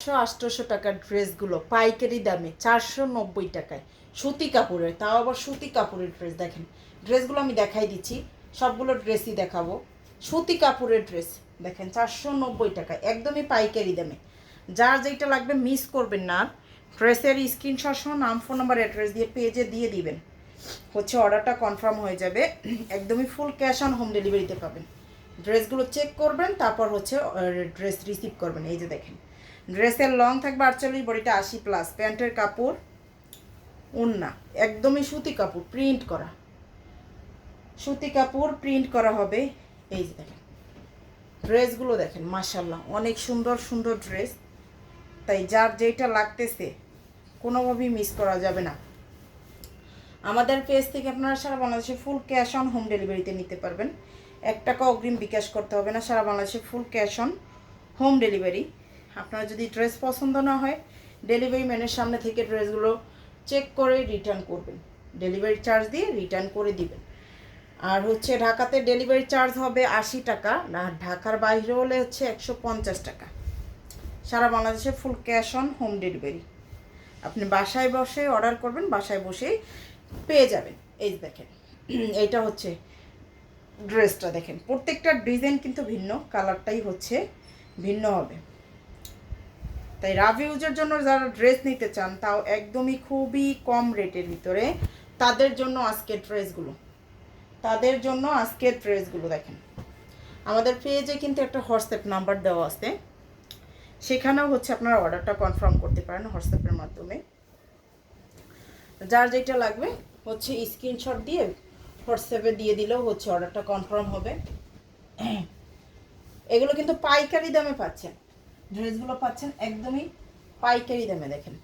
একশো আটশোশো টাকার ড্রেসগুলো, পাইকারি দামে চারশো নব্বই টাকায়। সুতি কাপড়ের, তাও আবার সুতি কাপড়ের ড্রেস দেখেন। ড্রেসগুলো আমি দেখাই দিচ্ছি, সবগুলো ড্রেসই দেখাবো। সুতি কাপড়ের ড্রেস, দেখেন, চারশো নব্বই টাকায়, একদমই পাইকারি দামে। যার যেটা লাগবে মিস করবেন না, ড্রেসের স্ক্রিনশট সহ নাম, ফোন নাম্বার, অ্যাড্রেস দিয়ে পেজে দিয়ে দিবেন। হচ্ছে অর্ডারটা কনফার্ম হয়ে যাবে, একদমই ফুল ক্যাশ অন হোম ডেলিভারিতে পাবেন। ড্রেসগুলো চেক করবেন, তারপর হচ্ছে ড্রেস রিসিভ করবেন, এই যে দেখেন। ড্রেসের লং থাকবে আটচল্লিশ, বডিটা আশি প্লাস প্যান্টের কাপড়, উন্না। একদমই সুতি কাপড় প্রিন্ট করা। সুতি কাপড় প্রিন্ট করা হবে। এই যে দেখেন। ড্রেসগুলো দেখেন মাসাল্লাহ অনেক সুন্দর সুন্দর ড্রেস। তাই যার যেটা লাগতেছে, কোনোভাবেই মিস করা যাবে না। আমাদের পেজ থেকে আপনারা সারা বাংলাদেশে ফুল ক্যাশ অন হোম ডেলিভারিতে নিতে পারবেন। এক টাকা অগ্রিম বিকাশ করতে হবে না, সারা বাংলাদেশে full cash on home delivery আপনার যদি ড্রেস পছন্দ না হয় ডেলিভারি ম্যানের সামনে থেকে ড্রেসগুলো চেক করে রিটার্ন করবেন। ডেলিভারি চার্জ দিয়ে রিটার্ন করে দিবেন। আর হচ্ছে ঢাকাতে ডেলিভারি চার্জ হবে আশি টাকা, আর ঢাকার বাইরে হলে হচ্ছে একশো পঞ্চাশ টাকা। সারা বাংলাদেশে full cash on home delivery আপনি বাসায় বসে অর্ডার করবেন, বাসায় বসেই পেয়ে যাবেন। এই দেখেন, এইটা হচ্ছে ড্রেসটা দেখেন। প্রত্যেকটা ডিজাইন কিন্তু ভিন্ন কালারটাই হচ্ছে ভিন্ন হবে। তাই রাভ ইউজের জন্য যারা ড্রেস নিতে চান, তাও একদমই খুবই কম রেটের ভিতরে তাদের জন্য আজকের ড্রেসগুলো তাদের জন্য আজকের ড্রেসগুলো দেখেন। আমাদের পেজে কিন্তু একটা হোয়াটসঅ্যাপ নাম্বার দেওয়া আছে। সেখানেও হচ্ছে আপনারা অর্ডারটা কনফার্ম করতে পারেন হোয়াটসঅ্যাপের মাধ্যমে। যার যেটা লাগবে হচ্ছে স্ক্রিনশট দিয়ে হোয়াটসঅ্যাপে দিয়ে দিলেও হচ্ছে অর্ডারটা কনফার্ম হবে। এগুলো কিন্তু পাইকারি দামে পাচ্ছেন। ড্রেসগুলো পাচ্ছেন একদমই পাইকারি দামে, দেখেন।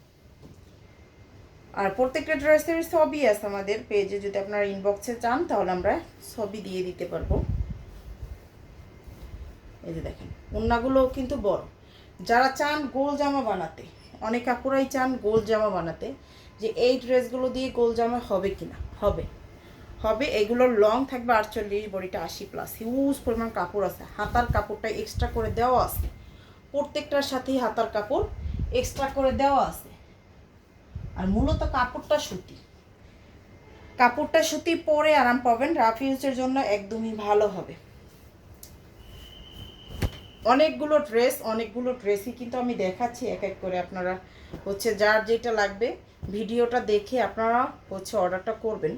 আর প্রত্যেকটা ড্রেসের সবই আছে আমাদের পেজে, যদি আপনারা ইনবক্সে চান, তাহলে আমরা সবই দিয়ে দিতে পারব। এই যে দেখেন ওন্নাগুলো কিন্তু বড়। যারা চান গোল জামা বানাতে, অনেক কাকুরাই চান গোল জামা বানাতে, যে এই ড্রেসগুলো দিয়ে গোল জামা হবে কিনা? হবে। হবে, এগুলোর লং থাকবে আটচল্লিশ, বডিটা আশি প্লাস হিউজ পরিমাণ কাপড় আছে, হাতার কাপড়টা এক্সট্রা করে দেওয়া আছে। প্রত্যেকটার সাথেই হাতার কাপড় এক্সট্রা করে দেওয়া আছে। আর মূলত কাপড়টা সুতি। কাপড়টা সুতি পরে আরাম পাবেন রাফ ইউজের জন্য একদমই ভালো হবে। অনেকগুলো ড্রেস অনেকগুলো ড্রেসই কিন্তু আমি দেখাচ্ছি, এক এক করে আপনারা হচ্ছে যার যেটা লাগবে, ভিডিওটা দেখে আপনারা হচ্ছে অর্ডারটা করবেন।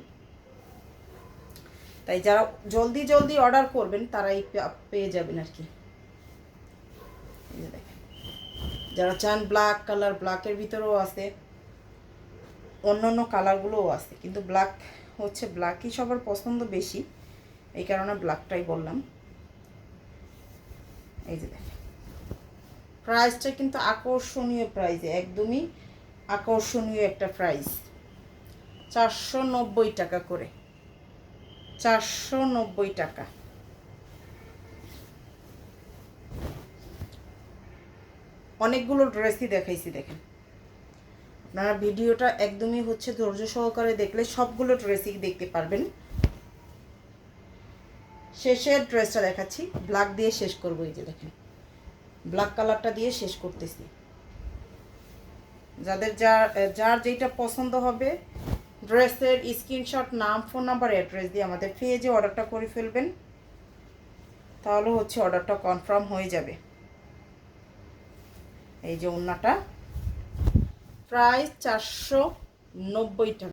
তাই যারা জলদি জলদি অর্ডার করবেন, তারাই পেয়ে যাবেন আর কি। যারা চান ব্ল্যাক কালার ব্ল্যাকের ভিতরেও আছে অন্য অন্য কালারগুলোও আছে, কিন্তু ব্ল্যাক হচ্ছে ব্ল্যাকই সবার পছন্দ বেশি, এই কারণে ব্ল্যাকটাই বললাম। এই যে দেখেন। প্রাইসটা কিন্তু আকর্ষণীয় প্রাইসে একদমই আকর্ষণীয় একটা প্রাইস চারশো নব্বই টাকা করে। চারশো নব্বই টাকা। অনেকগুলো ড্রেসই দেখাইছি দেখেন। আপনারা ভিডিওটা একদমই হচ্ছে ধৈর্য সহকারে দেখলে সবগুলো ড্রেসই দেখতে পারবেন। শেষের ড্রেসটা দেখাচ্ছি ব্ল্যাক দিয়ে শেষ করব, এই যে দেখেন। ব্ল্যাক কালারটা দিয়ে শেষ করতেছি। যাদের যার যার যেটা পছন্দ হবে, ড্রেসের স্ক্রিনশট নাম ফোন নাম্বার অ্যাড্রেস দিয়ে আমাদের পেজে অর্ডারটা করে ফেলবেন। তাহলে হচ্ছে অর্ডারটা কনফার্ম হয়ে যাবে। এই যে ওনাটা প্রায় চারশো নব্বই টাকা